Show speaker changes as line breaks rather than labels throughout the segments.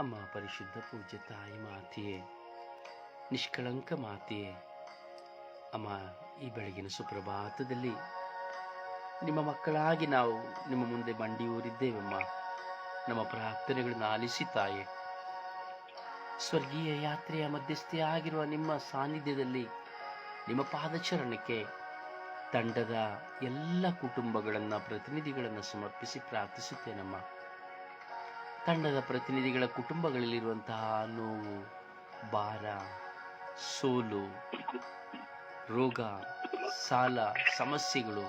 ಅಮ್ಮ ಪರಿಶುದ್ಧ ಪೂಜ್ಯ ತಾಯಿ ಮಾತೆಯೇ, ನಿಷ್ಕಳಂಕ ಮಾತೆಯೇ, ಅಮ್ಮ ಈ ಬೆಳಗಿನ ಸುಪ್ರಭಾತದಲ್ಲಿ ನಿಮ್ಮ ಮಕ್ಕಳಾಗಿ ನಾವು ನಿಮ್ಮ ಮುಂದೆ ಮಂಡಿಯೂರಿದ್ದೇವಮ್ಮ ನಮ್ಮ ಪ್ರಾರ್ಥನೆಗಳನ್ನು ಆಲಿಸಿ ತಾಯೇ. ಸ್ವರ್ಗೀಯ ಯಾತ್ರೆಯ ಮಧ್ಯಸ್ಥೆಯಾಗಿರುವ ನಿಮ್ಮ ಸಾನ್ನಿಧ್ಯದಲ್ಲಿ ನಿಮ್ಮ ಪಾದಚರಣಕ್ಕೆ ತಂಡದ ಎಲ್ಲ ಕುಟುಂಬಗಳನ್ನು, ಪ್ರತಿನಿಧಿಗಳನ್ನು ಸಮರ್ಪಿಸಿ ಪ್ರಾರ್ಥಿಸುತ್ತೇನಮ್ಮ. ತಂಡದ ಪ್ರತಿನಿಧಿಗಳ ಕುಟುಂಬಗಳಲ್ಲಿರುವಂತಹ ನೋವು, ಭಾರ, ಸೋಲು, ರೋಗ, ಸಾಲ, ಸಮಸ್ಯೆಗಳು,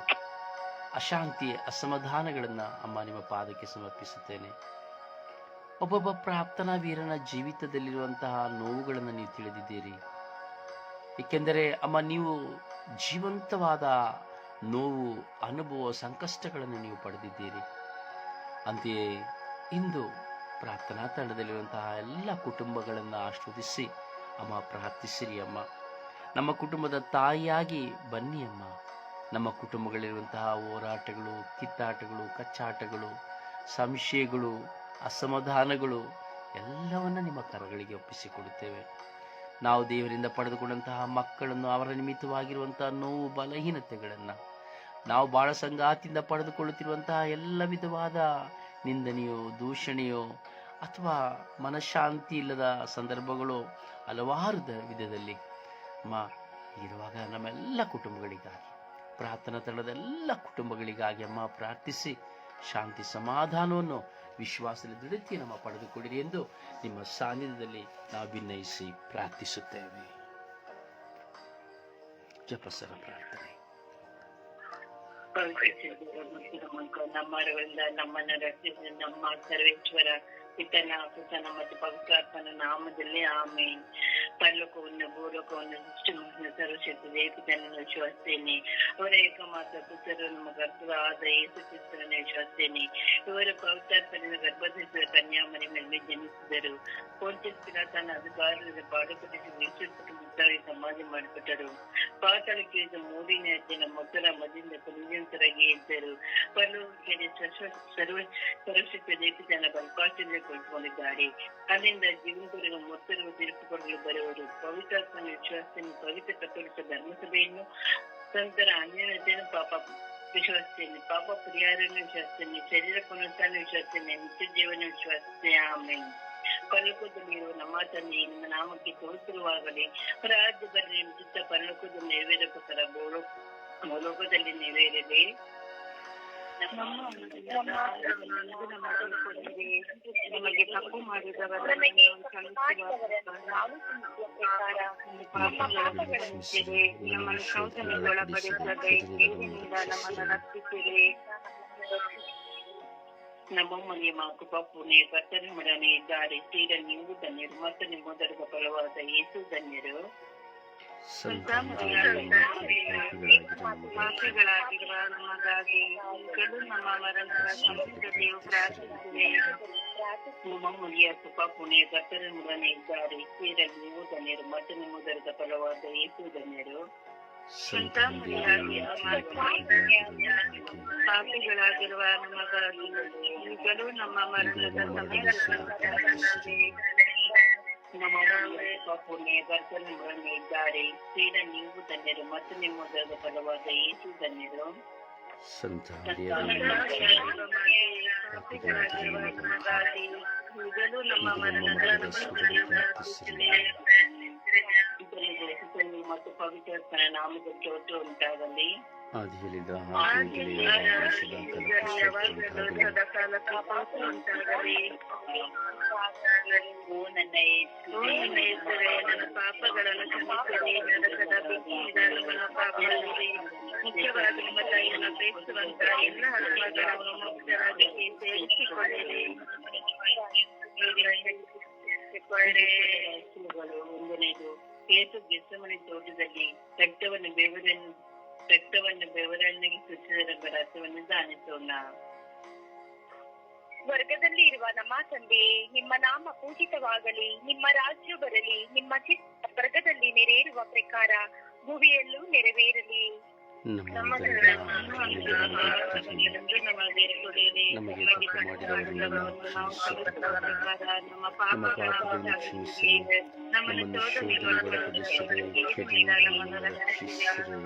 ಅಶಾಂತಿ, ಅಸಮಾಧಾನಗಳನ್ನು ಅಮ್ಮ ನಿಮ್ಮ ಪಾದಕ್ಕೆ ಸಮರ್ಪಿಸುತ್ತೇನೆ. ಒಬ್ಬೊಬ್ಬ ಪ್ರಾಪ್ತನ ವೀರನ ಜೀವಿತದಲ್ಲಿರುವಂತಹ ನೋವುಗಳನ್ನು ನೀವು ತಿಳಿದಿದ್ದೀರಿ. ಏಕೆಂದರೆ ಅಮ್ಮ, ನೀವು ಜೀವಂತವಾದ ನೋವು, ಅನುಭವ, ಸಂಕಷ್ಟಗಳನ್ನು ನೀವು ಪಡೆದಿದ್ದೀರಿ. ಅಂತೆಯೇ ಇಂದು ಪ್ರಾರ್ಥನಾ ತಂಡದಲ್ಲಿರುವಂತಹ ಎಲ್ಲ ಕುಟುಂಬಗಳನ್ನು ಆಶ್ರವದಿಸಿ ಅಮ್ಮ ಪ್ರಾರ್ಥಿಸಿರಿ ಅಮ್ಮ. ನಮ್ಮ ಕುಟುಂಬದ ತಾಯಿಯಾಗಿ ಬನ್ನಿ ಅಮ್ಮ. ನಮ್ಮ ಕುಟುಂಬಗಳಿರುವಂತಹ ಹೋರಾಟಗಳು, ಕಿತ್ತಾಟಗಳು, ಕಚ್ಚಾಟಗಳು ಸಂಶಯಗಳು ಅಸಮಾಧಾನಗಳು, ಎಲ್ಲವನ್ನು ನಿಮ್ಮ ಕರಗಳಿಗೆ ಒಪ್ಪಿಸಿಕೊಡುತ್ತೇವೆ. ನಾವು ದೇವರಿಂದ ಪಡೆದುಕೊಂಡಂತಹ ಮಕ್ಕಳನ್ನು ಅವರ ನಿಮಿತ್ತವಾಗಿರುವಂತಹ ನೋವು ಬಲಹೀನತೆಗಳನ್ನು, ನಾವು ಬಾಳ ಸಂಗಾತಿಯಿಂದ ಪಡೆದುಕೊಳ್ಳುತ್ತಿರುವಂತಹ ಎಲ್ಲ ವಿಧವಾದ ನಿಂದನೆಯೋ, ದೂಷಣೆಯೋ ಅಥವಾ ಮನಃಶಾಂತಿ ಇಲ್ಲದ ಸಂದರ್ಭಗಳು ಹಲವಾರು ವಿಧದಲ್ಲಿ. ಅಮ್ಮ ಇರುವಾಗ ನಮ್ಮೆಲ್ಲ ಕುಟುಂಬಗಳಿಗಾಗಿ, ಪ್ರಾರ್ಥನಾ ತಂಡದ ಎಲ್ಲ ಕುಟುಂಬಗಳಿಗಾಗಿ ಅಮ್ಮ ಪ್ರಾರ್ಥಿಸಿ, ಶಾಂತಿ ಸಮಾಧಾನವನ್ನು ವಿಶ್ವಾಸದ ದೃಢತಿ ನಮ್ಮ ಪಡೆದುಕೊಡಿರಿ ಎಂದು ನಿಮ್ಮ ಸಾನ್ನಿಧ್ಯದಲ್ಲಿ ನಾವು ಭಿನ್ನಯಿಸಿ ಪ್ರಾರ್ಥಿಸುತ್ತೇವೆ. ಜಪಸರ ಪ್ರಾರ್ಥನೆ.
ನಮ್ಮರಗಳಿಂದ ನಮ್ಮನ್ನ ರಕ್ಷಿಸಿ ನಮ್ಮ ಸರ್ವೇಶ್ವರ ಪಿತನ ಸುತನ ಮತ್ತು ಪವಿತ್ರಾತ್ಮನ ನಾಮದಲ್ಲಿ ಆಮೇನ್ ಪರಲೋಕವನ್ನು ಭೂಲೋಕವನ್ನು ಸೃಷ್ಟಿ ಮಾಡಿದ ಸರ್ವಶಕ್ತಿ ದೇವಿತನನ್ನು ವಿಶ್ವಾಸಿಸ್ತೇನೆ ಅವರ ಏಕಮಾತ್ರ ಪುತ್ರರು ನಮ್ಮ ಗರ್ಭದ ಆದ ಯೇಸು ಕ್ರಿಸ್ತನನ್ನು ವಿಶ್ವಾಸಿಸ್ತೇನೆ ಇವರ ಪವಿತ್ರಾತ್ಮನಿಂದ ಗರ್ಭಧರಿಸಿದ ಕನ್ಯಾಮರಿ ಮೇಲೆ ಜನಿಸಿದರು ಪೋಂಟಿಸ್ ಪಿಲಾತನ ಅಧಿಕಾರದಿಂದ ಪಾಡುಪಡಿಸಿ ವಿಶ್ವಪಟ್ಟು ಮುಕ್ತಾಗಿ ಸಮಾಧಿ ಮಾಡಿಬಿಟ್ಟರು ಪಾತಾಳಕ್ಕೆ ಇಳಿದ ಮೂರನೇ ದಿನ ಮೊದಲ ಮದಿಂದ ಪುನೀತರಾಗಿ ಇದ್ದರು. ಪರಲೋಕಕ್ಕೆ ಸರ್ವ ಸರ್ವ ಸರ್ವಶಕ್ತಿ ದೇಪಿತನ ಬಲ್ಪಾಶದಲ್ಲಿ ಕುಳಿತುಕೊಂಡಿದ್ದಾರೆ ಅಲ್ಲಿಂದ ಜೀವನದವರೆಗೂ ಮೊತ್ತರು ತೀರ್ಪು ಕೊಡಲು ಬರುವರು ಪವಿತ್ರಾತ್ಮ ವಿಶ್ವಾಸವನ್ನು ಪವಿತ್ರ ಕತ್ತೋಲಿಕ ಧರ್ಮಸಭೆಯನ್ನು ಸಂತರ ಅನ್ಯತೆಯನ್ನು ಪಾಪ ವಿಶ್ವಾಸಿಸ್ತೇನೆ ಪಾಪ ಪರಿಹಾರವನ್ನು ವಿಶ್ವಾಸಿಸ್ತೇನೆ ಶರೀರ ಪುನರುತ್ಥಾನ ವಿಶ್ವಾಸಿಸ್ತೇನೆ ನಿತ್ಯ ಜೀವನ ವಿಶ್ವಾಸ ಆಮೇಲೆ ಪರಲೋಕದಲ್ಲಿರುವ ನಮ್ಮ ತಂದೆ ನಿಮ್ಮ ನಾಮಕ್ಕೆ ತೋರಿಸಿರುವಾಗಲೇ ರಾಜ್ಯ ಬರಲಿ ಚಿತ್ತ ಪರಲೋಕದಲ್ಲಿ ನೆರವೇರ ಪ್ರಕಾರ ಬೋಳು ಲೋಕದಲ್ಲಿ ನೆರವೇರಿದೆ ನಮಗೆ ತಪ್ಪು ಮಾಡಿದವರ. ನಮ್ಮನ್ನು ಶೋಧನೆಗೊಳಪಡಿಸದೆ ನಮ್ಮನ್ನು ರಕ್ಷಿಸಿರಿ ನಮ್ಮ ಮನೆಯ ಕೃಪ ಪುಣ್ಯ ಕರ್ತನೊಡನೆ ಇದ್ದಾರೆ ತೀರ ನೀವು ಧನ್ಯರು ಮತ್ತು ನಿಮ್ಮ ದೊಡ್ಡ ಫಲವಾದ ಯೇಸು ಧನ್ಯರು ಪಾಪಿಗಳಾಗಿರುವ ನಮಗಾಗಿ ಈಗಲೂ ನಮ್ಮ ಮರಣದ ಸಮಯದಲ್ಲಿಯೂ ಪ್ರಾರ್ಥಿಸಿದೆ ನಮ್ಮ ಮನೆಯ ಕೃಪ ಪುಣ್ಯ ಕರ್ತನೊಡನೆ ಇದ್ದಾರೆ ತೀರ ನೀವು ಧನ್ಯರು ಮತ್ತು ನಿಮ್ಮ ದೊಡ್ಡ ಫಲವಾದ ಯೇಸು ಧನ್ಯರು ಪಾಪಿಗಳಾಗಿರುವ ನಮಗಾಗಿ ಈಗಲೂ ನಮ್ಮ ಮರಣದ ಸಮಯದಲ್ಲಿ ನಮ್ಮ ಪುಣ್ಯ ಕರ್ತನೊಡನೆ ಇದ್ದಾರೆ ತೀರ ನೀವು ಧನ್ಯರು ಮತ್ತು ನಿಮ್ಮ ದೊಡ್ಡ ಫಲವಾದ ಯೇಸು ಧನ್ಯರು
ಸಂತ
ಪಾಪಿಗಳಾಗಿರುವ ನಮಗಾಗಿ ಈಗಲೂ ನಮ್ಮ ಮರಣದ ಸಮಯದಲ್ಲಿ ಪ್ರಾರ್ಥಿಸಿದೆ ಇದನ್ನು ಮತ್ತು ಪವಿತ್ರ ನಾಮದ ಚೋಟು ಉಂಟಾಗಲಿ
ಆದಿಯಲ್ಲಿದ್ದ
ಸದಾಕಾಲ ಕಾಪಾಡು ಉಂಟಾಗಲಿ. ಓ ನನ್ನ ಯೇಸುವೇ, ನನ್ನ ಪಾಪಗಳನ್ನು ಕ್ಷಮಿಸಿರಿ ನರಕದ ಬೆಂಕಿಯಿಂದ ನಮ್ಮನ್ನು ಕಾಪಾಡಿರಿ ಮುಖ್ಯವಾಗಿ ನಿಮ್ಮ ತಾಯಿಯನ್ನು ಪ್ರೀತಿಸುವಂತ ಎಲ್ಲ ಆತ್ಮಗಳನ್ನು ಮುಕ್ತರಾಗಿ ಸೇರಿಸಿಕೊಳ್ಳಿರಿ. ಒಂದನೇದು ಕೇಸು ಗೆಸಮನೆ ತೋಟದಲ್ಲಿ ರಕ್ತವನ್ನು ಬೆವರನ್ನು, ರಕ್ತವನ್ನು ಬೆವರನ್ನಾಗಿ ಸುತ್ತಿದ ರಸವನ್ನು ದಾನಿಸೋಣ.
ಸ್ವರ್ಗದಲ್ಲಿ ಇರುವ ನಮ್ಮ ತಂದೆಯೇ ನಿಮ್ಮ ನಾಮ ಪೂಜಿತವಾಗಲಿ, ನಿಮ್ಮ ರಾಜ್ಯ ಬರಲಿ, ನಿಮ್ಮ ಚಿತ್ತ ಸ್ವರ್ಗದಲ್ಲಿ ನೆರೆಯಿರುವ ಪ್ರಕಾರ ಭುವಿಯಲ್ಲೂ ನೆರವೇರಲಿ.
ನಮಗೆ
ತಪ್ಪು ಮಾಡಿದವರನ್ನು. ನಮ್ಮ ಪಾಪಗಳನ್ನು ಕ್ಷಮಿಸಿ ನಮ್ಮನ್ನು ಶೋಧನೆಗೆ ಒಳಪಡಿಸದೆ ಕೆಡುಕಿನಿಂದ ನಮ್ಮನ್ನು ರಕ್ಷಿಸಿರಿ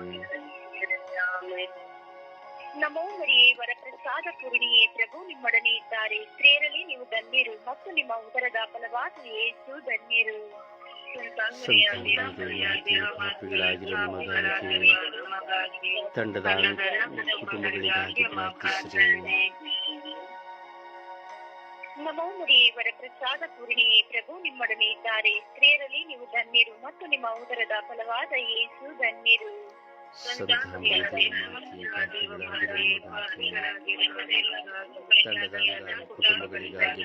ನಮೋ ಮರಿಯೇ ವರಪ್ರಸಾದ ಪೂರ್ಣಿಯೇ ಪ್ರಭು ನಿಮ್ಮೊಡನೆ ಇದ್ದಾರೆ. ಸ್ತ್ರೀಯರಲ್ಲಿ ನೀವು ಧನ್ಯರು ಮತ್ತು ನಿಮ್ಮ ಉದರದ ಫಲವಾದ ಯೇಸು ಧನ್ಯರು
ಪಾಪಿಗಳಾಗಿರೋ ನಮಗಾಗಿ ತಂಡದ ಕುಟುಂಬಗಳಿಗಾಗಿ ಪ್ರಾರ್ಥಿಸಿರಿ.
ನಮೋ ಮರಿಯೇ ಪ್ರಸಾದ ಪೂರ್ಣಿಯೇ ಪ್ರಭು ನಿಮ್ಮೊಡನೆ ಇದ್ದಾರೆ. ಸ್ತ್ರೀಯರಲ್ಲಿ ನೀವು ಧನ್ಯರು ಮತ್ತು ನಿಮ್ಮ ಉದರದ ಫಲವಾದ ಯೇಸು ಧನ್ಯರು.
ಕುಟುಂಬಗಳಿಗಾಗಿ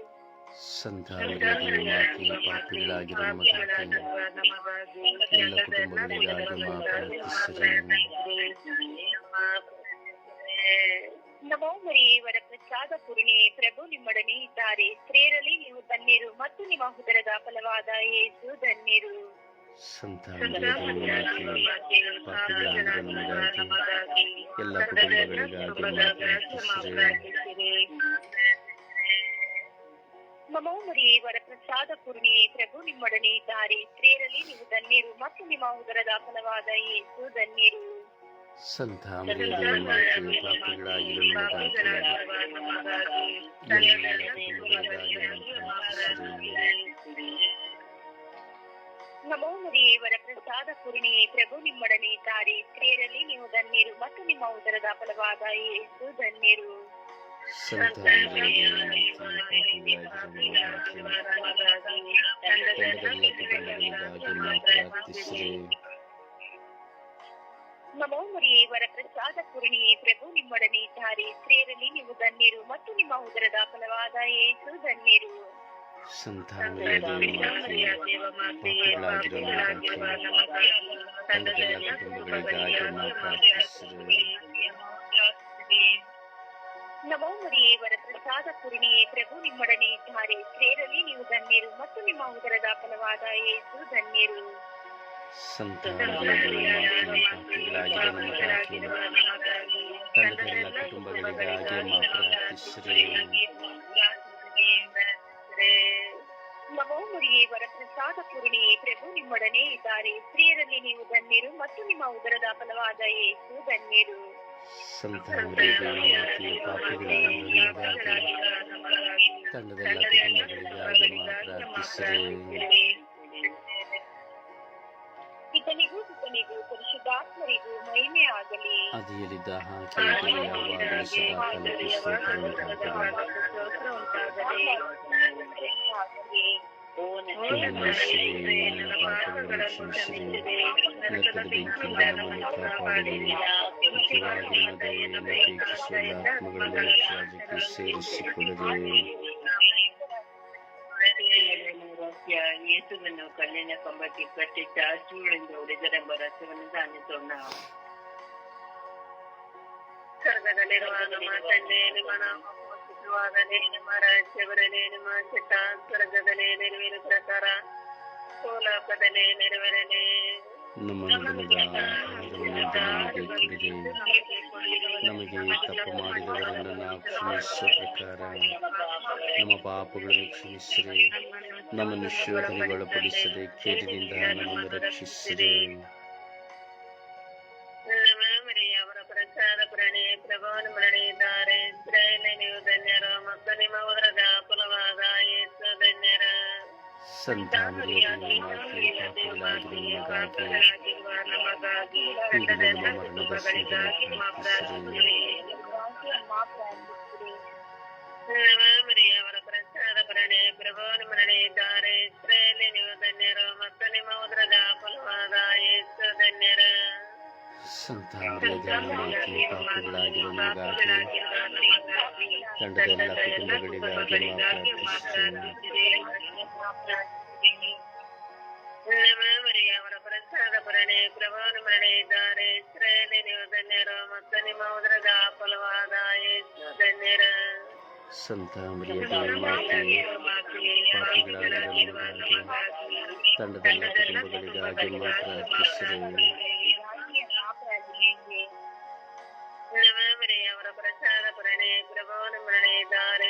ಸಂತಾನಗಳಿಗೆ ಮಾತ್ರ ಪಾಪಿಗಳಾಗಿರೋ ನಮಗಾಗಿ ಎಲ್ಲ ಕುಟುಂಬಗಳಿಗಾಗಿ
ವರಪ್ರಸಾದ ಪೂರ್ಣಿಯೇ ಪ್ರಭು ನಿಮ್ಮೊಡನೆ ಇದ್ದಾರೆ ಸ್ತ್ರೀಯರಲ್ಲಿ ನೀವು ತನ್ನೀರು ಮತ್ತು ನಿಮ್ಮ ಉದರದ ಫಲವಾದ ಏಸು ಧನ್ಯರು
ಎಲ್ಲ ಕುಟುಂಬಗಳಿಗಾಗಿ ನಾವು ಪ್ರಾರ್ಥಿಸಿರಿ
ನಮೋ ಪ್ರಸಾದ ವರಪ್ರಸಾದ ಪೂರ್ಣಿಯೇ ಪ್ರಭು ನಿಮ್ಮೊಡನೆ ಇದ್ದಾರೆ ಸ್ತ್ರೀಯರಲ್ಲಿ ನೀವು ಧನ್ಯರು ಮತ್ತು ನಿಮ್ಮ ಉದರದ ಫಲವಾದ ಏಸು ಧನ್ಯರು
ಸಂತ
ನಮೋ ಮರಿಯೇ ವರಪ್ರಸಾದ ಪೂರ್ಣಿಯೇ ಪ್ರಭು ನಿಮ್ಮೊಡನೆ ಇದ್ದಾರೆ ಸ್ತ್ರೀಯರಲ್ಲಿ ನೀವು ಧನ್ಯರು ಮತ್ತು ನಿಮ್ಮ ಉದರದ ಫಲವಾದ ಏಸು ಧನ್ಯರು
ಪ್ರಾರ್ಥಿಸಿರಿ
ನಮೋ ಮರಿಯೇ ವರಪ್ರಸಾದ ಪೂರ್ಣಿಯೇ ಪ್ರಭು ನಿಮ್ಮೊಡನೆ ಇದ್ದಾರೆ ಸ್ತ್ರೀಯರಲ್ಲಿ ನೀವು ಧನ್ಯರು ಮತ್ತು ನಿಮ್ಮ ಉದರದ ಫಲವಾದ ಯೇಸು ಧನ್ಯರು
ಸಂತಾನಗಳಿಗೆ
ನಮೋ ಮರಿಯೇ ವರಪ್ರಸಾದ ಪೂರ್ಣಿಯೇ ಪ್ರಭು ನಿಮ್ಮೊಡನೆ ಇದ್ದಾರೆ ಸ್ತ್ರೀಯರಲ್ಲಿ ನೀವು ಧನ್ಯರು ಮತ್ತು ನಿಮ್ಮ ಉದರದ ಫಲವಾದ ಏಸು ಧನ್ಯರು
ಪೂರ್ಣಿ ತಂಡದ ಕುಟುಂಬಗಳಿಗಾಗಿ
ನಮೋ ಮರಿಯೇ ವರಪ್ರಸಾದ ಪೂರ್ಣಿಯೇ ಪ್ರಭು ನಿಮ್ಮೊಡನೆ ಇದ್ದಾರೆ ಸ್ತ್ರೀಯರಲ್ಲಿ ನೀವು ಧನ್ಯರು ಮತ್ತು ನಿಮ್ಮ ಉದರದ ಫಲವಾದ ಏಸು ಧನ್ಯರು
ಸಂತಾನಗಳಿಗೆ ಮಾತ್ರ ಪಾಪಿಗಳಾಗಿರೋ ನಮಗಾಗಿ ತಂಡದ ಕುಟುಂಬಗಳಿಗಾಗಿ ನಾವು ಪ್ರಾರ್ಥಿಸಿರಿ
ಇತನಿಗೂ ಸುತನಿಗೂ ಪರಿಶುದ್ಧಾತ್ಮರಿಗೂ ಮಹಿಮೆ ಆಗಲಿ
ಅದಿಯಲಿದ್ದ ಹಾಗೆ ಯಾವಾಗಲೂ ಸದಾ ಕಾಲಕ್ಕೂ ಸ್ತೋತ್ರ ಉಂಟಾಗಲಿ. ಕ್ಷಮಿಸಿರಿ, ನನ್ನ ಪಾಪಗಳನ್ನು ಕ್ಷಮಿಸಿರಿ, ನರಕದ ಬೆಂಕಿಯಿಂದ ನಮ್ಮನ್ನು ಕಾಪಾಡಿರಿ ಮುಖ್ಯವಾಗಿ ನಮ್ಮ ದಯೆಯನ್ನು ಅಪೇಕ್ಷಿಸುವ ಎಲ್ಲ ಆತ್ಮಗಳನ್ನು ರಾಜ್ಯಕ್ಕೆ ಸೇರಿಸಿಕೊಳ್ಳಿರಿ
ಯೇಸುವನ್ನು ಕಲ್ಲಿನ ಕಂಬಕ್ಕೆ ಕಟ್ಟಿ ಚಾಚುಗಳಿಂದ ಹೊಡೆದರೆಂಬ ರಸವನ್ನು ಧ್ಯಾನಿಸೋಣ ಸ್ವರ್ಗದಲ್ಲಿರುವ ನಮ್ಮ ತಂದೆ ನಿಮ್ಮ ನಾಮ ಪೂಜಿತವಾಗಲಿ ನಿಮ್ಮ ರಾಜ್ಯ ಬರಲಿ ನಿಮ್ಮ ಚಿತ್ತ ಸ್ವರ್ಗದಲ್ಲಿ ನೆರವೇರ ಪ್ರಕಾರ ಸೋಲಾಪದಲ್ಲಿ ನೆರವೇರಲಿ
ನಮ್ಮ ನಮಗೆ ಕೊಡಿರಿ ನಮಗೆ ತಪ್ಪು ಮಾಡಿದವರನ್ನು ನಾವು ಕ್ಷಮಿಸುವ ಪ್ರಕಾರ ನಮ್ಮ ಪಾಪಗಳನ್ನು ಕ್ಷಮಿಸಿರಿ. ನಮ್ಮನ್ನು ಶೋಧನೆಗೊಳಪಡಿಸದೆ ಕೇಡಿನಿಂದ ನಮ್ಮನ್ನು ರಕ್ಷಿಸಿರಿ. ಸಂತಾನಗಳಿಗೆ ಮಾತ್ರ ಪಾಪಗಳಾಗಿರುವ ನಮಗಾಗಿ ಈಗಲೂ ನಮ್ಮ ಸಮಯದಲ್ಲಿ ಪ್ರಾರ್ಥಿಸಿರಿ
ಅವರ ಪ್ರಸಾದ ಪ್ರಭು ಪ್ರಭಾವನ ಮರಣಿದ್ದಾರೆ ಇಸ್ರೇಲಿ ನೀವು ಧನ್ಯರು ಮತ್ತು ನಿಮ್ಮ ಉದ್ರದ ಫಲವಾದ ಯೇಸು ಧನ್ಯರ
ಸಂತಾನದ ಮಾತೆ ಪಾಪಗಳಾಗಿರುವ ನಮಗಾಗಿ ಎಲ್ಲ ಕುಟುಂಬಗಳಿಗಾಗಿ
ಅವರ ಪ್ರಸಾದ ಭರಣೆ ಪ್ರಭಾನ ಮರಣೆ ಇದ್ದಾರೆ ಇಸ್ರಾಯೇಲಿ ನೀವು ಧನ್ಯರು ಮತ್ತು ನಿಮ್ಮ ಉದರದ ಫಲವಾದ ಯೇಸು ಧನ್ಯರ
ಸಂತ ಮರಿಯದ ಮಾತೆ ಪಾಪಗಳಾಗಿರುವ ನಮಗಾಗಿ ತಂಡದ ಎಲ್ಲ ಕುಟುಂಬಗಳಿಗಾಗಿ ನಾವು ಪ್ರಾರ್ಥಿಸುತ್ತೇವೆ
ಅವರ ಪ್ರಸಾದ ಭರಣೆ ಪ್ರಭಾನ ಮರಣೆ ಇದ್ದಾರೆ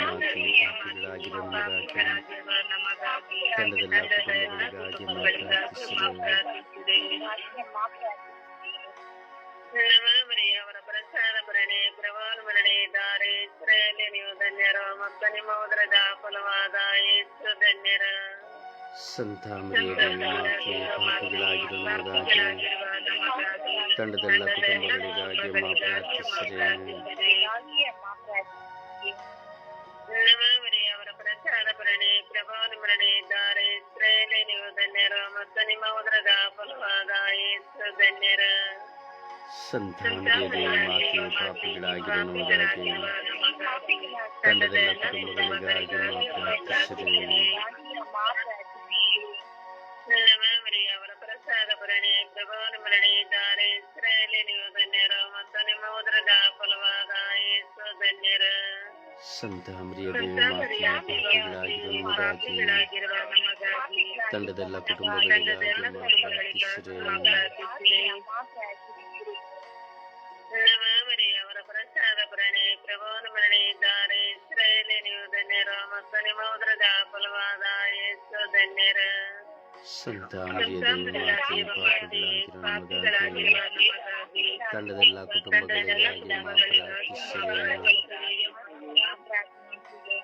ಮಾತೆ ಪಾಪಗಳಾಗಿರುವ ನಮಗಾಗಿ ತಂಡದ ಎಲ್ಲ ಕುಟುಂಬಗಳಿಗಾಗಿ ನಾವು ಪ್ರಾರ್ಥಿಸುತ್ತೇವೆ
ಅವರ ಪ್ರಸಾದ ಭರಣೆ ಪ್ರಭಾನ ಮರಣೆ ಇದ್ದಾರೆ ಇಸ್ರಾಯೇಲಿ ನೀವು ಧನ್ಯರು ಮತ್ತು ನಿಮ್ಮ ಉದರದ ಫಲವಾದ ಯೇಸು ಧನ್ಯರ
ಸಂತ ಮರಿಯದ ಮಾತೆ ಪಾಪಗಳಾಗಿರುವ ನಮಗಾಗಿ ತಂಡದ ಎಲ್ಲ ಕುಟುಂಬಗಳಿಗಾಗಿ ನಾವು ಪ್ರಾರ್ಥಿಸುತ್ತೇವೆ
ಅವರ ಪ್ರಸಾದ ಭರಣೆ ಪ್ರಭಾನ ಮರಣೆ ಇದ್ದಾರೆ ಇಸ್ರಾಯೇಲಿ ನೀವು ಧನ್ಯರು ಮತ್ತು ನಿಮ್ಮ ಉದರದ ಫಲವಾದ ಯೇಸು ಧನ್ಯರ
ಸಂತ ಮರಿಯದ ಮಾತೆ ಪಾಪಗಳಾಗಿರುವ ನಮಗಾಗಿ ತಂಡದ ಎಲ್ಲ ಕುಟುಂಬಗಳಿಗಾಗಿ ನಾವು ಪ್ರಾರ್ಥಿಸುತ್ತೇವೆ
ಅವರ ಪ್ರಸಾದ ಭರಣೆ ಪ್ರಭಾನ ಮರಣೆ ಇದ್ದಾರೆ ಇಸ್ರಾಯೇಲಿ ನೀವು ಧನ್ಯರು ಮತ್ತು ನಿಮ್ಮ ಉದರದ ಫಲವಾದ ಯೇಸು ಧನ್ಯರ
ಸಂತ ಮರಿಯದ ಮಾತೆ ಪಾಪಗಳಾಗಿರುವ ನಮಗಾಗಿ ತಂಡದ ಎಲ್ಲ ಕುಟುಂಬಗಳಿಗಾಗಿ ನಾವು ಪ್ರಾರ್ಥಿಸುತ್ತೇವೆ
ಅವರ ಪ್ರಸಾದ ಭರಣೆ ಪ್ರಭಾನ ಮರಣೆ ಇದ್ದಾರೆ ಇಸ್ರಾಯೇಲಿ ನೀವು ಧನ್ಯರು ಮತ್ತು ನಿಮ್ಮ ಉದರದ ಫಲವಾದ ಯೇಸು ಧನ್ಯರ
ಸಂತ ಮರಿಯದ ಮಾತೆ ಪಾಪಗಳಾಗಿರುವ ನಮಗಾಗಿ ತಂಡದ ಎಲ್ಲ ಕುಟುಂಬಗಳಿಗಾಗಿ ನಾವು ಪ್ರಾರ್ಥಿಸುತ್ತೇವೆ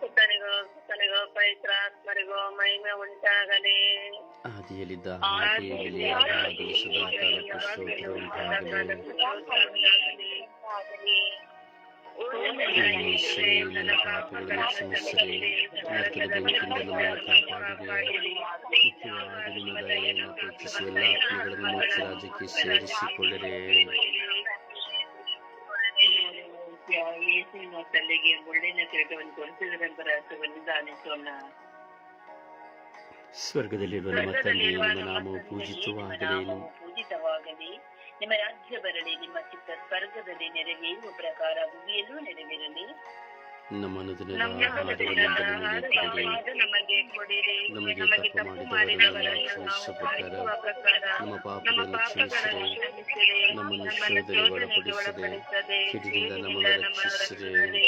ಸುತನಿಗೋ ಸುತನಿಗೋ ಪವಿತ್ರಾತ್ಮರಿಗೋ ಮಹಿಮೆ ಉಂಟಾಗಲಿ
ಆದಿಯಲ್ಲಿದ್ದ ಹಾಗೆ ಎಲಿಯಾಗಿ ಸದಾಕಾಲಕ್ಕೂ ಸ್ತೋತ್ರ ಉಂಟಾಗಲಿ ಯೇಸುವೇ, ನನ್ನ ಪಾಪಗಳನ್ನು ಕ್ಷಮಿಸಿರಿ ಮುಖ್ಯವಾಗಿ ನಿಮ್ಮ ದಯೆಯನ್ನು ಎಲ್ಲ ಆತ್ಮಗಳನ್ನು ಮೋಕ್ಷ ರಾಜ್ಯಕ್ಕೆ ಸೇರಿಸಿಕೊಳ್ಳಿರಿ
ಯೇಸುವಿನ ತಲೆಗೆ ಮುಳ್ಳಿನ ಕಿರೀಟವನ್ನು ಕೊಡಿಸಿದರೆಂಬ ರಹಸ್ಯವನ್ನು ದಾನಿಸೋಣ
ಸ್ವರ್ಗದಲ್ಲಿರುವ ನಮ್ಮ ನಾಮವು ಪೂಜಿತವಾಗಲೇನು
ಪೂಜಿತವಾಗಲಿ ನಿಮ್ಮ ರಾಜ್ಯ ಬರಲಿ ನಿಮ್ಮ ಚಿತ್ತ ಸ್ವರ್ಗದಲ್ಲಿ ನೆರವೇರುವ ಪ್ರಕಾರ ಭೂಮಿಯಲ್ಲೂ ನೆರವೇರಲಿ.
ನಮ್ಮ ಅನುದಿನದ ಆಹಾರವನ್ನು ನಮಗೆ ಕೊಡಿರಿ.
ನಮಗೆ ಕೊಡಿರಿ
ನಮಗೆ ತಪ್ಪು ಮಾಡಿದವರನ್ನು ಕ್ಷಮಿಸುವ ಪ್ರಕಾರ ನಮ್ಮ ಪಾಪಗಳನ್ನು ಕ್ಷಮಿಸಿರಿ. ನಮ್ಮನ್ನು ಶೋಧನೆಗೆ ಒಳಪಡಿಸದೆ ಕೆಟ್ಟದಿಂದ ನಮ್ಮನ್ನು ರಕ್ಷಿಸಿರಿ.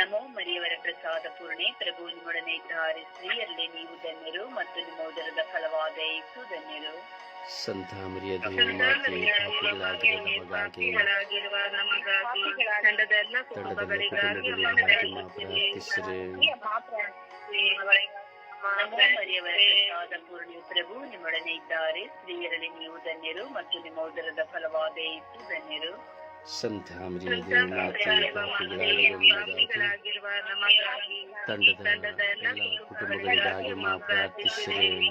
ನಮೋ ಮರಿಯವರ ಪ್ರಸಾದ ಪೂರ್ಣೆ ಪ್ರಭು ನಿಮ್ಮೊಡನೆ ಇದ್ದಾರೆ ಸ್ತ್ರೀಯರಲ್ಲಿ ನೀವು ಧನ್ಯರು ಮತ್ತು ನಿಮ್ಮ ಉದರದ ಫಲವಾದ ಇತ್ತು ಧನ್ಯರು.
ಸಂತ ಮರಿಯದ ಮಾತೆ ಪಾಪಿಗಳಾಗಿರುವ ನಮಗಾಗಿ ತಂಡದ ಕುಟುಂಬಗಳಿಗಾಗಿ ನಾವು ಪ್ರಾರ್ಥಿಸಿರಿ
ಪೂರ್ಣೆ ಪ್ರಭು ನಿಮ್ಮೊಡನೆ ಇದ್ದಾರೆ. ಸ್ತ್ರೀಯರಲ್ಲಿ ನೀವು ಧನ್ಯರು ಮತ್ತು ನಿಮ್ಮ ಉದರದ ಫಲವಾದ ಇತ್ತು ಧನ್ಯರು.
ಸಂತ ಮಾತೆ ಪಾಪಿಗಳಾಗಿರುವ ನಮಗಾಗಿ ತಂಡದ ಎಲ್ಲ ಕುಟುಂಬಗಳಿಗಾಗಿ ನಾವು ಪ್ರಾರ್ಥಿಸಿರಿ.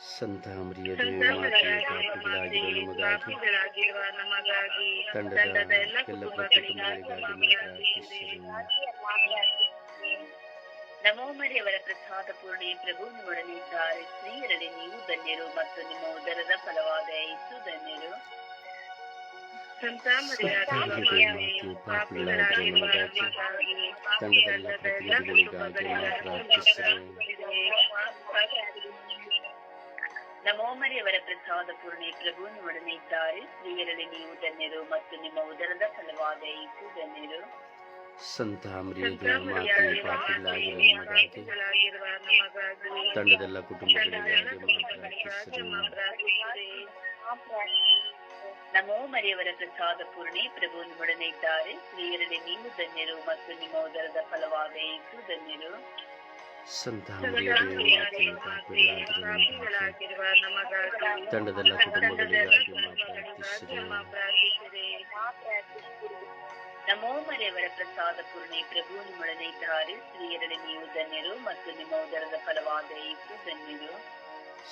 ಸಂತ ಮರಿಯದ ನಮಗಾಗಿ ತಂಡದ ಎಲ್ಲ ಕುಟುಂಬಗಳಿಗಾಗಿ
ನಮೋ ಮರಿಯವರ ಪ್ರಸಾದ ಪೂರ್ಣಿ ಪ್ರಭು ನಿಮ್ಮೊಡನೆ ಇದ್ದಾರೆ ಸ್ತ್ರೀಯರಲ್ಲಿ ನೀವು ಧನ್ಯರು ಮತ್ತು ನಿಮ್ಮ ಉದರದ ಫಲವಾದ ಇತ್ತು ಧನ್ಯರು.
ನಮಗಾಗಿ ತಂಡದ ಎಲ್ಲ ಪ್ರಾರ್ಥಿಸಿರಿ
ನಮೋ ಮರಿಯವರ ಪ್ರಸಾದ ಪೂರ್ಣೆ ಪ್ರಭು ನಿಮ್ಮೊಡನೆ ಇದ್ದಾರೆ. ಸ್ತ್ರೀಯರಲ್ಲಿ ನೀವು ಧನ್ಯರು ಮತ್ತು ನಿಮ್ಮ ಉದರದ ಫಲವಾದ ಯೇಸು ಧನ್ಯರು
ಸಂತ ತಂಡದೆಲ್ಲ
ನಮೋ ಮರಿಯವರ ಪ್ರಸಾದ ಪೂರ್ಣಿ ಪ್ರಭು ನಿಮ್ಮೊಡನೆ ಇದ್ದಾರೆ. ಸ್ತ್ರೀಯರಲ್ಲಿ ನೀವು ಧನ್ಯರು ಮತ್ತು ನಿಮ್ಮ ಉದರದ ಫಲವಾದ ಯೇಸು ಧನ್ಯರು
ಸಂತ ಮರಿಯದೆ ಮಾತೆ ಪಾಪಿಗಳಾಗಿರುವ ನಮಗಾಗಿ ತಂಡದೆಲ್ಲ ಕುಟುಂಬಗಳಿಗಾಗಿ ಪ್ರಾರ್ಥಿಸಿರಿ.
ನಮೋಮರೆಯವರ ಪ್ರಸಾದ ಪೂರ್ಣಿ ಪ್ರಭು ನಿಮ್ಮೊಡನೆ ಇದ್ದಾರೆ ಸ್ತ್ರೀಯರಲ್ಲಿ ನೀವು ಧನ್ಯರು ಮತ್ತು ನಿಮ್ಮ ಉದರದ ಫಲವಾದ ಯೇಸು ಧನ್ಯರು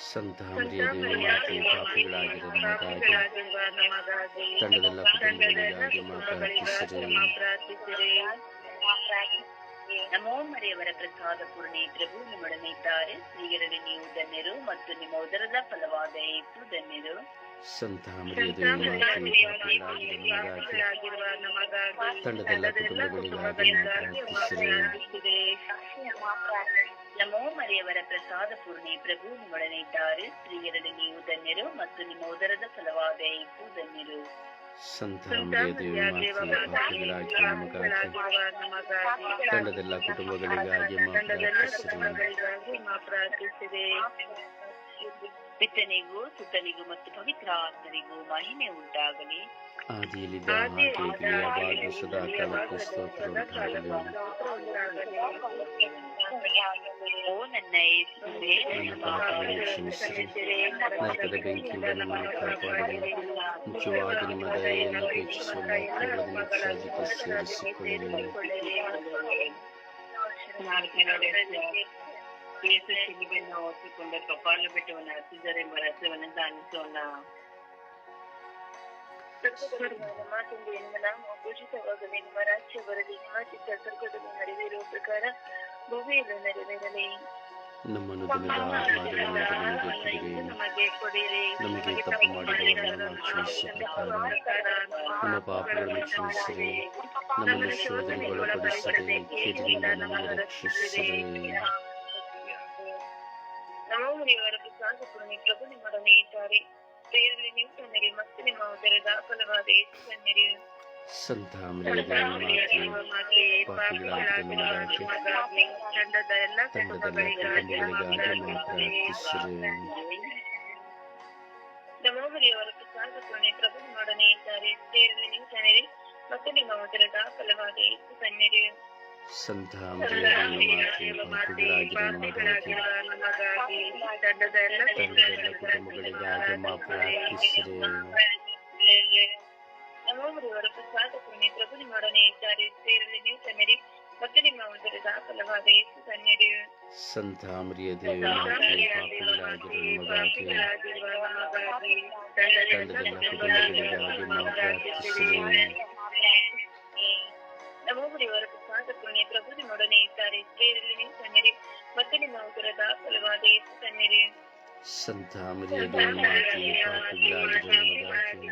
ಸಂತ ಮರಿಯದೆ ಮಾತೆ ಪಾಪಿಗಳಾಗಿರುವ ನಮಗಾಗಿ ತಂಡದೆಲ್ಲ ಕುಟುಂಬಗಳಿಗಾಗಿ ಪ್ರಾರ್ಥಿಸಿರಿ.
ನಮೋ ಮರಿಯವರ ಪ್ರಸಾದ ಪೂರ್ಣಿ ಪ್ರಭು ನಿಮ್ಮೊಡನೆ ಇದ್ದಾರೆ ಸ್ತ್ರೀಯರಲ್ಲಿ ನೀವು ಧನ್ಯರು ಮತ್ತು ನಿಮ್ಮ ಉದರದ ಫಲವಾದ ಯೇಸು ಧನ್ಯರು.
ಸಂತ ತಂಡದೆಲ್ಲ
ನಮೋ ಮರಿಯವರ ಪ್ರಸಾದ ಪೂರ್ಣಿ ಪ್ರಭು ನಿಮ್ಮೊಡನೆ ಇದ್ದಾರೆ ಸ್ತ್ರೀಯರಲ್ಲಿ ನೀವು ಧನ್ಯರು ಮತ್ತು ನಿಮ್ಮ ಉದರದ ಫಲವಾದ ಯೇಸು ಧನ್ಯರು.
ಸಂತ ದೇವಿ ಮಾತೆ ಪಾಪಿಗಳಾಗಿರುವ ನಮಗಾಗಿ ತಂಡದೆಲ್ಲ ಕುಟುಂಬಗಳಿಗಾಗಿ ಪ್ರಾರ್ಥಿಸಿರಿ
ಪಿತನಿಗೂ ಸುತನಿಗೂ ಮತ್ತು ಪವಿತ್ರ ಆತ್ಮನಿಗೂ ಮಹಿಮೆ ಉಂಟಾಗಲಿ.
ಆದಿಯಲ್ಲಿದ್ದ ಹಾಗೆ ಸದಾ ಕಾಲಕ್ಕೂ ಸ್ತೋತ್ರ ಉಂಟಾಗಲಿ.
ಓ ನನ್ನ ಯೇಸುವೇ, ನನ್ನ ಪಾಪಗಳನ್ನು ಕ್ಷಮಿಸಿರಿ.
ನರಕದ ಬೆಂಕಿಯಿಂದ ನಮ್ಮನ್ನು ಕಾಪಾಡಿರಿ ಮುಖ್ಯವಾಗಿ ನಿಮ್ಮ ದಯೆಯನ್ನು ಅಪೇಕ್ಷಿಸುವ ಮಕ್ಕಳನ್ನು ಮೋಕ್ಷರಾಜ್ಯಕ್ಕೆ ಸೇರಿಸಿಕೊಳ್ಳಿರಿ
ಯೇಸು ಶಿಲುಬೆಯನ್ನು ಹೊತ್ತುಕೊಂಡ ಕಪಾಲ ಬೆಟ್ಟವನ್ನು ಹತ್ತಿದರೆಂಬ ರಸವನ್ನು ದಾನಿಸೋಣ
ಮಾತಿಂದ ನಿಮ್ಮ ನಾಮ ಪೂಜಿತವಾಗಲಿ ನಿಮ್ಮ ರಾಜ್ಯ ಬರಲಿ ನಿಮ್ಮ ಚಿತ್ತ ಸ್ವರ್ಗದಲ್ಲಿ ನೆರವೇರುವ ಪ್ರಕಾರ ಭೂಮಿಯಲ್ಲೂ ನೆರವೇರಲಿ
ನಮ್ಮನ್ನು ದಿನದ ಆಹಾರವನ್ನು ನಮಗೆ ನಮ್ಮ ಪಾಪಗಳನ್ನು ಕ್ಷಮಿಸಿರಿ. ನಮ್ಮನ್ನು
ಪೂರ್ಣಿ ಪ್ರಭು ನಿಮ್ಮೊಡನೆ ಇದ್ದಾರೆ ದೇವರಲ್ಲಿ ನೀವು ತನ್ನಿರಿ ಮತ್ತೆ ನಿಮ್ಮ ಉದರದ ಫಲವಾದ ತನ್ನಿರಿ
ಸಂತ ಮರಿಯದೆ ಮಾತೆ ಪಾಪಿಗಳಾಗಿರುವ ನಮಗಾಗಿ
ತಂಡದ ಎಲ್ಲ
ತಂಡದೆಲ್ಲ ಕುಟುಂಬಗಳಿಗಾಗಿ ಪ್ರಾರ್ಥಿಸಿರಿ
ನವಮುನಿಯವರ ಪ್ರಸಾದ ಪೂರ್ಣಿ ಪ್ರಭು ನಿಮ್ಮೊಡನೆ ಇದ್ದಾರೆ ದೇವರಲ್ಲಿ ನೀವು ತನ್ನಿರಿ ಮತ್ತು ನಿಮ್ಮ ಉದರದ ಫಲವಾದ ಯೇಸು ತನ್ನಿರಿ
ಸಂತ ಮರಿಯದೆ ಮಾತೆ ಪಾಪಿಗಳಾಗಿರುವ ನಮಗಾಗಿ
ತಂಡದ ಎಲ್ಲ
ತಂಡದೆಲ್ಲ ಕುಟುಂಬಗಳಿಗಾಗಿ ಪ್ರಾರ್ಥಿಸಿರಿ
ನವಮುನಿಯವರ ಪ್ರಸಾದ ಪೂರ್ಣಿ ಪ್ರಭು ನಿಮ್ಮೊಡನೆ ಇದ್ದಾರೆ ದೇವರಲ್ಲಿ ನೀವು ತನ್ನಿರಿ ಮತ್ತು ನಿಮ್ಮ ಉದರದ ಫಲವಾದ ಯೇಸು ತನ್ನಿರಿ
ಸಂತ ಮರಿಯದೆ ಮಾತೆ ಪಾಪಿಗಳಾಗಿರುವ ನಮಗಾಗಿ ತಂಡದೆಲ್ಲ ಕುಟುಂಬಗಳಿಗಾಗಿ ಪ್ರಾರ್ಥಿಸಿರಿ
ನವಮುನಿಯವರ ಪ್ರಸಾದ ಪೂರ್ಣಿ ಪ್ರಭು ನಿಮ್ಮೊಡನೆ ಇದ್ದಾರೆ ದೇವರಲ್ಲಿ ನೀವು ತನ್ನಿರಿ ಮತ್ತು ನಿಮ್ಮ ಉದರದ ಫಲವಾದ ಯೇಸು ತನ್ನಿರಿ
ಸಂತ ಮರಿಯದೆ ಮಾತೆ ಪಾಪಿಗಳಾಗಿರುವ ನಮಗಾಗಿ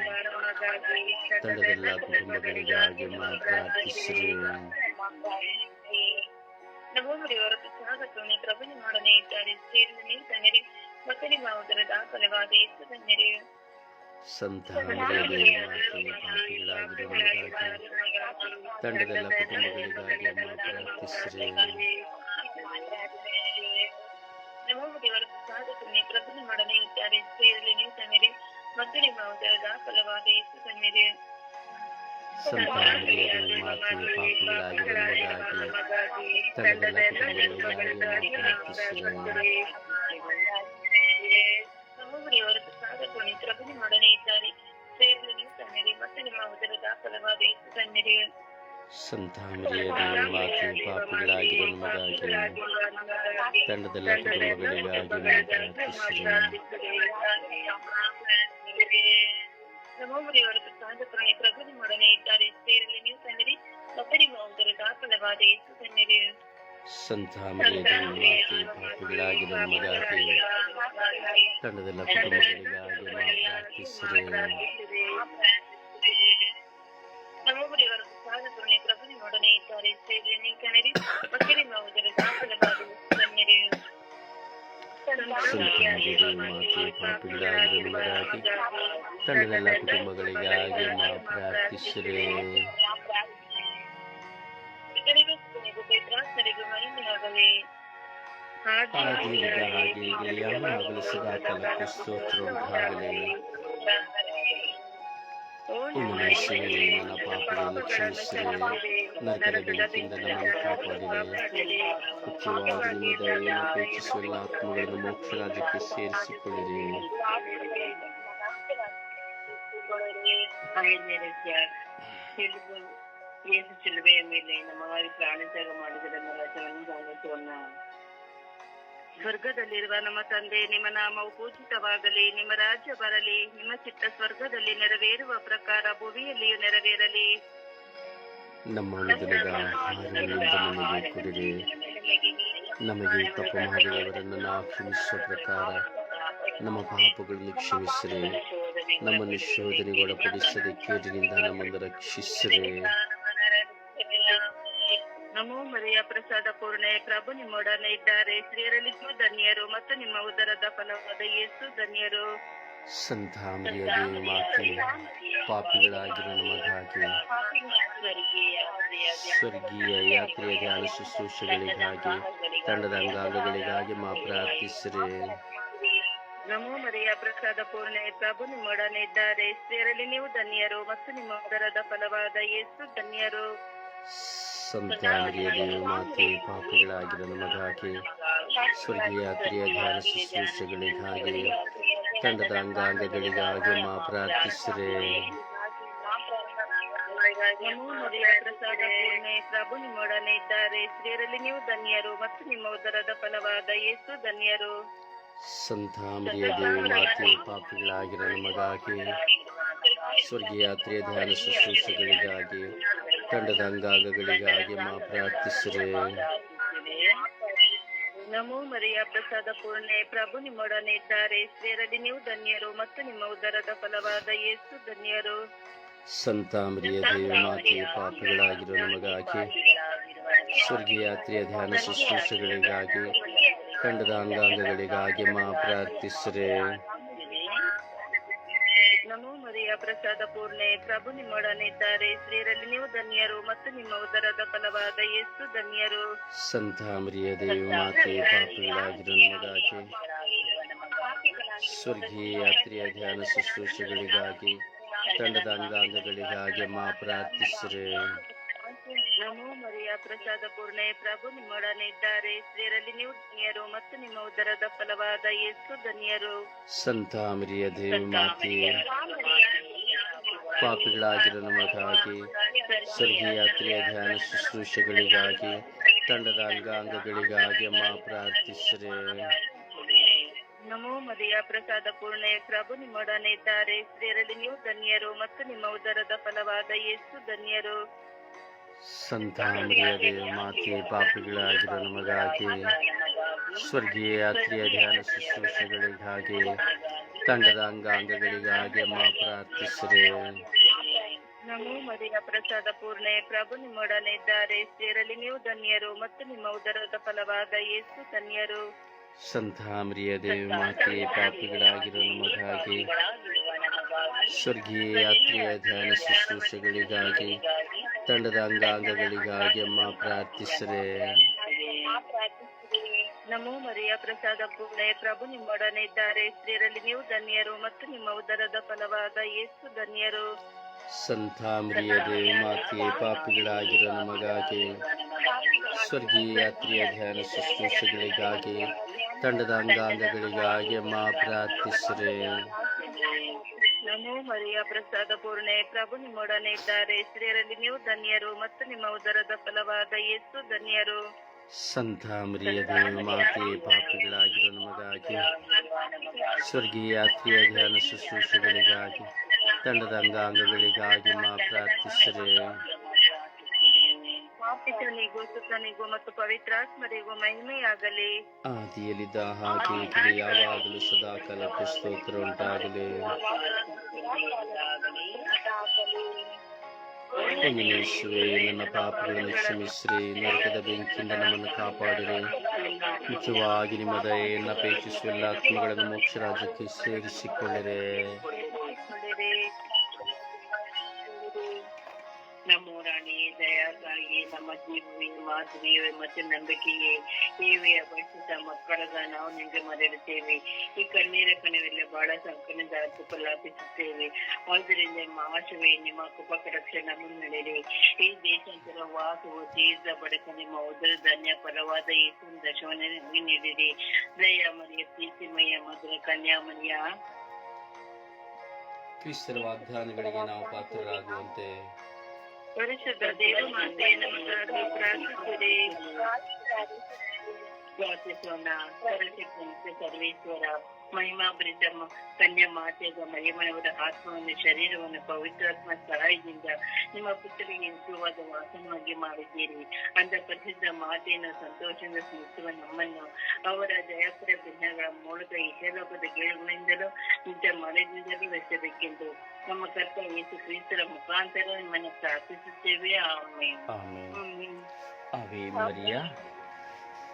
ತಂಡದೆಲ್ಲ ಕುಟುಂಬಗಳಿಗಾಗಿ
ನವಮುನಿಯವರ ಪ್ರಸಾದ ಪೂರ್ಣಿ ಪ್ರಭು ನಿಮ್ಮೊಡನೆ ಇದ್ದಾರೆ. ನೀವು ತನ್ನಿರಿ ಯೇಸು ತನ್ನಿರಿ
ನಮಗಾಗಿ ತಂಡದೆಲ್ಲ ಕುಟುಂಬಗಳಿಗಾಗಿ
ನವಮುನಿಯವರ ಪ್ರಸಾದ ಪೂರ್ಣಿ ಪ್ರಭು ನಿಮ್ಮೊಡನೆ ಇದ್ದಾರೆ. ದೇವರಲ್ಲಿ ನೀವು ತನ್ನಿರಿ ಮತ್ತು ನಿಮ್ಮ ಉದರದ ಫಲವಾದ ಯೇಸು ತನ್ನಿರಿ
ಸಂತ ಮರಿಯದೆ ಮಾತೆ ಪಾಪಿಗಳಾಗಿರುವ ನಮಗಾಗಿ ತಂಡದೆಲ್ಲ ಕುಟುಂಬಗಳಿಗಾಗಿ ಪ್ರಾರ್ಥಿಸಿರಿ
ನವಮುನಿಯವರ ಪ್ರಸಾದ ಪೂರ್ಣಿ ಪ್ರಭು ನಿಮ್ಮೊಡನೆ ಇದ್ದಾರೆ ದೇವರಲ್ಲಿ ನೀವು ತನ್ನಿರಿ ಮತ್ತು ನಿಮ್ಮ ಉದರದ ಫಲವಾದ ಯೇಸು ತನ್ನಿರಿ
ಸಂತ ಮರಿಯದೆ ಮಾತೆ ಪಾಪಿಗಳಾಗಿರುವ ನಮಗಾಗಿ ತಂಡದೆಲ್ಲ ಕುಟುಂಬಗಳಿಗಾಗಿ ಪ್ರಾರ್ಥಿಸಿರಿ
ನವಮುನಿಯವರ ಪ್ರಸಾದ ಪೂರ್ಣಿ ಪ್ರಭು ನಿಮ್ಮೊಡನೆ ಇದ್ದಾರೆ ದೇವರಲ್ಲಿ ನೀವು ತನ್ನಿರಿ ಮತ್ತು ನಿಮ್ಮ ಉದರದ ಫಲವಾದ ಯೇಸು ತನ್ನಿರಿ
ಸಂತ ಮರಿಯದೆ ಮಾತೆ ಪಾಪಿಗಳಾಗಿರುವ ನಮಗಾಗಿ ತಂಡದೆಲ್ಲ ಕುಟುಂಬಗಳಿಗಾಗಿ ಪ್ರಾರ್ಥಿಸಿರಿ
ನವಮುನಿಯವರ ಪ್ರಸಾದ ಪೂರ್ಣಿ ಪ್ರಭು ನಿಮ್ಮೊಡನೆ ಇದ್ದಾರೆ ಯೇಸು ತನ್ನಿರಿ
ಸಂತ ಮರಿಯದೆ ಮಾತೆ ಪಾಪಿಗಳಾಗಿರುವ ನಮಗಾಗಿ ತಂಡದೆಲ್ಲ ಕುಟುಂಬಗಳಿಗಾಗಿ ಪ್ರಾರ್ಥಿಸಿರಿ.
ಪವಿತ್ರಾತ್ಮರಿಗೂ ಮಹಿಮೆಯಾಗಲಿ
ಆದಿಯಿಂದ ಹಾಗೆ ಈಗ ಯಾವಾಗಲೂ ಸದಾ ಕಾಲಕ್ಕೂ ಸ್ತೋತ್ರ ಉಂಟಾಗಲಿ
ಓ
ನನ್ನ ಯೇಸುವೇ, ನನ್ನ ಪಾಪಗಳನ್ನು ಕ್ಷಮಿಸಿರಿ ನರಕದ ಬೆಂಕಿಯಿಂದ ನಮ್ಮನ್ನು ಕಾಪಾಡಿರಿ ಮುಖ್ಯವಾಗಿ ನಿಮ್ಮ ದಯೆಯನ್ನು ಅಪೇಕ್ಷಿಸುವ ಎಲ್ಲ ಆತ್ಮಗಳನ್ನು ಮೋಕ್ಷ ರಾಜ್ಯಕ್ಕೆ ಸೇರಿಸಿಕೊಳ್ಳಿರಿ
ಸಿಲುಬು ಯೇಸು ಶಿಲುಬೆಯ ಮೇಲೆ ನಮಗಾಗಿ ಪ್ರಾಣತ್ಯಾಗ ಮಾಡಿದರೆಂಬ ರಸವನ್ನು ಗಮನಿಸೋಣ ಸ್ವರ್ಗದಲ್ಲಿರುವ ನಮ್ಮ ತಂದೆ, ನಿಮ್ಮ ನಾಮವು ಪೂಜಿತವಾಗಲಿ, ನಿಮ್ಮ ರಾಜ್ಯ ಬರಲಿ, ನಿಮ್ಮ ಚಿತ್ತ ಸ್ವರ್ಗದಲ್ಲಿ ನೆರವೇರುವ ಪ್ರಕಾರ ಭೂಮಿಯಲ್ಲಿಯೂ ನೆರವೇರಲಿ.
ನಮ್ಮ ನಮಗೆ ತಪ್ಪು ಮಾಡಿದವರನ್ನು ನಾವು ಕ್ಷಮಿಸುವ ಪ್ರಕಾರ ನಮ್ಮ ಪಾಪಗಳನ್ನು ಕ್ಷಮಿಸಿರಿ. ನಮ್ಮನ್ನು ಶೋಧನೆಗೊಳಪಡಿಸದೆ ಕೇಡಿನಿಂದ ನಮ್ಮನ್ನು ರಕ್ಷಿಸಿರಿ.
ನಮೋ ಮರಿಯ ಪ್ರಸಾದ ಪೂರ್ಣೆ ಪ್ರಭು ನಿಮ್ಮೊಡನೆ ಇದ್ದಾರೆ. ಸ್ತ್ರೀಯರಲ್ಲಿ ಧನ್ಯರು ಮತ್ತು ನಿಮ್ಮ ಉದರದ ಫಲವಾದ ಯೇಸು ಧನ್ಯರು.
ಸಂತ ಮಾತೆ ಪಾಪಿಗಳಾಗಿರೋ ನಮಗಾಗಿ ಸ್ವರ್ಗೀಯ ಯಾತ್ರೆಯ ಧ್ಯಾನ ಶುಶ್ರೂಷೆಗಳಿಗಾಗಿ ತಂಡದ ಅಂಗಾಂಗಗಳಿಗಾಗಿ ಮಾ ಪ್ರಾರ್ಥಿಸಿರಿ.
ನಮೋ ಮರಿಯ ಪ್ರಸಾದ ಪೂರ್ಣೆ ಪ್ರಭು ನಿಮ್ಮೊಡನೆ ಇದ್ದಾರೆ. ಸ್ತ್ರೀಯರಲ್ಲಿ ನೀವು ಧನ್ಯರು ಮತ್ತು ನಿಮ್ಮ ಉದರದ ಫಲವಾದ ಯೇಸು ಧನ್ಯರು.
ಸಂತ ಮರಿಯ ದೇವಿ ಮಾತೆ ಪಾಪಿಗಳಾಗಿರೋ ನಮಗಾಗಿ ಸ್ವರ್ಗೀಯ ಯಾತ್ರೆಯ ಧ್ಯಾನ ಶುಶ್ರೂಷೆಗಳಿಗಾಗಿ ತಂಡದ ಅಂಗಾಂಗಗಳಿಗಾಗಿ ಮಾ ಪ್ರಾರ್ಥಿಸಿರೆ.
ಪ್ರಭು ನಿಮ್ಮೊಡನೆ ಇದ್ದಾರೆ. ಸ್ತ್ರೀಯರಲ್ಲಿ ನೀವು ಧನ್ಯರು ಮತ್ತು ನಿಮ್ಮ ಉದರದ ಫಲವಾದ ಯೇಸು ಧನ್ಯರು.
ಸಂತಾಮರಿಯ ದೇವಿ ಮಾತೆ ಪಾಪಿಗಳಾಗಿರೋ ನಮಗಾಗಿ ಸ್ವರ್ಗೀಯ ಯಾತ್ರೆಯ ಧ್ಯಾನ ಶುಶ್ರೂಷೆಗಳಿಗಾಗಿ ತಂಡದ ಅಂಗಾಂಗಗಳಿಗಾಗಿ ಮಾ ಪ್ರಾರ್ಥಿಸಿರಿ.
ನಮೋ ಮರಿಯ ಪ್ರಸಾದ ಪೂರ್ಣೆ ಪ್ರಭು ನಿಮ್ಮೊಡನೆ ಇದ್ದಾರೆ. ಸ್ತ್ರೀಯರಲ್ಲಿ ನೀವು ಧನ್ಯರು ಮತ್ತು ನಿಮ್ಮ ಉದರದ ಫಲವಾದ ಯೇಸು ಧನ್ಯರು.
ಸಂತ ಮರಿಯ ದೇವಿ ಮಾತೆ ಪಾಪಿಗಳಾಗಿರೋ ನಮಗಾಗಿ ಸ್ವರ್ಗಯಾತ್ರೆಯ ಧ್ಯಾನ ಶುಶ್ರೂಷೆಗಳಿಗಾಗಿ ತಂಡದ ಅಂಗಾಂಗಗಳಿಗಾಗಿ ಮಾ ಪ್ರಾರ್ಥಿಸಿರಿ.
ಮರಿಯ ಪ್ರಸಾದ ಪೂರ್ಣೆ. ಪ್ರಭು ನಿಮ್ಮೊಡನೆ ಇದ್ದಾರೆ ಸ್ತ್ರೀಯರಲ್ಲಿ ನೀವು ಧನ್ಯರು ಮತ್ತು ನಿಮ್ಮ ಉದರದ ಫಲವಾದ ಯೇಸು ಧನ್ಯರು.
ಸಂತ ಮರಿಯ ದೇವಿ ಮಾತೆ ಪಾಪಿಗಳಾಗಿರೋ ನಮಗಾಗಿ ಸ್ವರ್ಗೀಯ ಯಾತ್ರೆಯ ಧ್ಯಾನ ಶುಶ್ರೂಷೆಗಳಿಗಾಗಿ ತಂಡದ ಅಂಗಾಂಗಗಳಿಗಾಗಿ ಮಾ ಪ್ರಾರ್ಥಿಸಿರಿ.
ನಮೋ ಮರಿಯ ಪ್ರಸಾದ ಪೂರ್ಣೆ ಪ್ರಭು ನಿಮ್ಮೊಡನೆ ಇದ್ದಾರೆ ಸ್ತ್ರೀಯರಲ್ಲಿ ನೀವು ಧನ್ಯರು ಮತ್ತು ನಿಮ್ಮ ಉದರದ ಫಲವಾದ ಯೇಸು ಧನ್ಯರು.
ಸಂತ ಮರಿಯ ದೇವಿ ಮಾತೆ ಪಾಪಿಗಳಾಗಿರೋ ನಮಗಾಗಿ ಸ್ವರ್ಗೀಯಾತ್ರೆಯ ಧ್ಯಾನ ಶುಶ್ರೂಷೆಗಳಿಗಾಗಿ ತಂಡದ ಅಂಗಾಂಗಗಳಿಗಾಗಿ ಮಾ ಪ್ರಾರ್ಥಿಸಿರೆ.
ನಮೋ ಮರಿಯ ಪ್ರಸಾದ ಪೂರ್ಣೆ ಪ್ರಭು ನಿಮ್ಮೊಡನೆ ಇದ್ದಾರೆ ಸ್ತ್ರೀಯರಲ್ಲಿ ನೀವು ಧನ್ಯರು ಮತ್ತು ನಿಮ್ಮ ಉದರದ ಫಲವಾದ ಯೇಸು ಧನ್ಯರು.
ಸಂತ ಮರ್ಯಾದೆಯ ದೇವಿ ಮಾತೆ ಪಾಪಿಗಳಾಗಿರೋ ನಮಗಾಗಿ ಸ್ವರ್ಗೀಯ ಯಾತ್ರೆಯ ಧ್ಯಾನ ಶುಶ್ರೂಷೆಗಳಿಗಾಗಿ ತಂಡದ ಅಂಗಾಂಗಗಳಿಗಾಗಿ ಮಾ ಪ್ರಾರ್ಥಿಸಿರಿ.
ನಮೋ ಮರಿಯ ಪ್ರಸಾದ ಪೂರ್ಣೆ ಪ್ರಭು ನಿಮ್ಮೊಡನೆ ಇದ್ದಾರೆ. ಸೇರಲಿ ನೀವು ಧನ್ಯರು ಮತ್ತು ನಿಮ್ಮ ಉದರದ ಫಲವಾದ ಯೇಸು ಧನ್ಯರು.
ಸಂತ ಮರಿಯ ದೇವಿ ಮಾತೆ ಪಾಪಿಗಳಾಗಿರೋ ನಮಗಾಗಿ ಸ್ವರ್ಗೀಯ ಯಾತ್ರೆಯ ಧ್ಯಾನ ಶುಶ್ರೂಷೆಗಳಿಗಾಗಿ ತಂಡದ ಅಂಗಾಂಗಗಳಿಗಾಗಿ ಅಮ್ಮ ಪ್ರಾರ್ಥಿಸ್ರೆ.
ನಮೋ ಮರಿಯ ಪ್ರಸಾದ ಪೂರ್ಣೆ ಪ್ರಭು ನಿಮ್ಮೊಡನೆ ಇದ್ದಾರೆ. ಸ್ತ್ರೀಯರಲ್ಲಿ ನೀವು ಧನ್ಯರು ಮತ್ತು ನಿಮ್ಮ ಉದರದ ಫಲವಾದ ಯೇಸು ಧನ್ಯರು.
ಸಂತಾಮ್ರಿಯ ಮರಿಯ ದೇವಿ ಮಾತೆ ಪಾಪಿಗಳಾಗಿರೋ ನಮಗಾಗಿ ಸ್ವರ್ಗೀಯ ಯಾತ್ರೆಯ ಧ್ಯಾನ ಶುಶ್ರೂಷೆಗಳಿಗಾಗಿ ತಂಡದ ಅಂಗಾಂಗಗಳಿಗಾಗಿ ಮಾ ಪ್ರಾರ್ಥಿಸಿರಿ.
ನಮೋ ಮರಿಯ ಪ್ರಸಾದ ಪೂರ್ಣೆ ಪ್ರಭು ನಿಮ್ಮೊಡನೆ ಇದ್ದಾರೆ. ಸ್ತ್ರೀಯರಲ್ಲಿ ನೀವು ಧನ್ಯರು ಮತ್ತು ನಿಮ್ಮ ಉದರದ ಫಲವಾದ ಯೇಸು ಧನ್ಯರು.
ಸಂತ ಮರಿಯ ದೇವಿ ಮಾತೆ ಪಾಪಿಗಳಾಗಿರೋ ನಮಗಾಗಿ ಸ್ವರ್ಗೀಯ ಯಾತ್ರೆಯ ಧ್ಯಾನ ಶುಶ್ರೂಷೆಗಳಿಗಾಗಿ ತಂಡದ ಅಂಗಾಂಗಗಳಿಗಾಗಿ ಮಾ ಪ್ರಾರ್ಥಿಸಿರಿ.
ಪಿತನಿಗೂ ಸುತನಿಗೂ ಮತ್ತು ಪವಿತ್ರಾತ್ಮರಿಗೂ ಮಹಿಮೆಯಾಗಲಿ
ಆದಿಯಲ್ಲಿದ್ದ ಹಾಗೆ ಈಗಲೂ ಯಾವಾಗಲೂ ಸದಾ ಕಾಲಕ್ಕೆ ಸ್ತೋತ್ರ ಉಂಟಾಗಲಿ ಯೇಸುವೆ ನನ್ನ ಪಾಪಗಳನ್ನು ಕ್ಷಮಿಸ್ರಿ. ನರಕದ ಬೆಂಕಿಯಿಂದ ನಮ್ಮನ್ನು ಕಾಪಾಡಿರಿ. ಮುಖ್ಯವಾಗಿ ನಿಮ್ಮ ದಯೆಯನ್ನು ಎಲ್ಲ ಆತ್ಮಗಳನ್ನು ಮೋಕ್ಷ ರಾಜ್ಯಕ್ಕೆ ಸೇರಿಸಿಕೊಳ್ಳಿರಿ.
ನಮ್ಮ ನಮ್ಮ
ಕ್ರಿಯೆ ಮತ್ತು ನಂಬಿಕೆಯೇ ಏವೆಯ ಬಯಸಿದ ಮಕ್ಕಳಾದ ನಾವು ನಿಮಗೆ ಮರೆಯುತ್ತೇವೆ. ಈ ಕಣ್ಣೀರ ಕಣವೆಲ್ಲ ಬಹಳ ಸಂಕಟದಿಂದ ಪ್ರಲಾಪಿಸುತ್ತೇವೆ ಆದ್ದರಿಂದ ನಿಮ್ಮ ಆಶವೇ ನಿಮ್ಮ ಕೃಪಕರಕ್ಷೆ ನಮ್ಮನ್ನು ನಡೆಯಿರಿ. ಈ ದೇಶಾಂತರ ವಾಸವು ತೀರ್ಥ ಬಡಕ ನಿಮ್ಮ ಉದರ ಧನ್ಯ ಪರವಾದ ಯೇಸು ದಶವನ್ನು ನಮಗೆ ನೀಡಿರಿ. ದಯ ಮರಿಯ ಪ್ರೀತಿಮಯ ಮಧುರ ಕನ್ಯಾಮರಿಯ
ಕ್ರಿಸ್ತರ ವಾಗ್ದಾನಗಳಿಗೆ ನಾವು ಪಾತ್ರರಾಗುವಂತೆ
ಪರಿಶುದ್ಧ ದೇವ ಮಾತೆ ನಮಗಾಗಿ ಪ್ರಾರ್ಥಿಸಿರಿ ಪ್ರಾರ್ಥಿಸೋಣ ಸರ್ವಶಕ್ತಿ ಸರ್ವೇಶ್ವರ ಮಹಿಮಾ ಮ- ಕನ್ಯಾ ಮಾತೆಯ ಮಹಿಮನವರ ಆತ್ಮವನ್ನು ಶರೀರವನ್ನು ಪವಿತ್ರಾತ್ಮ ಸಹಾಯದಿಂದ ನಿಮ್ಮ ಪುತ್ರರಿಗೆ ನಿತ್ಯವಾದ ವಾಸನವಾಗಿ ಮಾಡಿದ್ದೀರಿ ಅಂತ ಪ್ರಸಿದ್ಧ ಮಾತೆಯನ್ನು ಸಂತೋಷದಿಂದ ಸ್ಮರಿಸುವ ನಮ್ಮನ್ನು ಅವರ ಜಯಪುರ ದಿನಗಳ ಮೂಲಕ ಯಶಲೋಕದ ಗೇಳುಗಳಿಂದಲೂ ನಿತ್ಯ ಮಳೆದಿಂದಲೂ ಬೆಳೆಸಬೇಕೆಂದು ನಮ್ಮ ಕರ್ತ ಯೇಸು ಕ್ರಿಸ್ತರ ಮುಖಾಂತರ ನಿಮ್ಮನ್ನು ಪ್ರಾರ್ಥಿಸುತ್ತೇವೆ. ಆಮೇಲೆ.
ಆಮೇಲೆ Maria.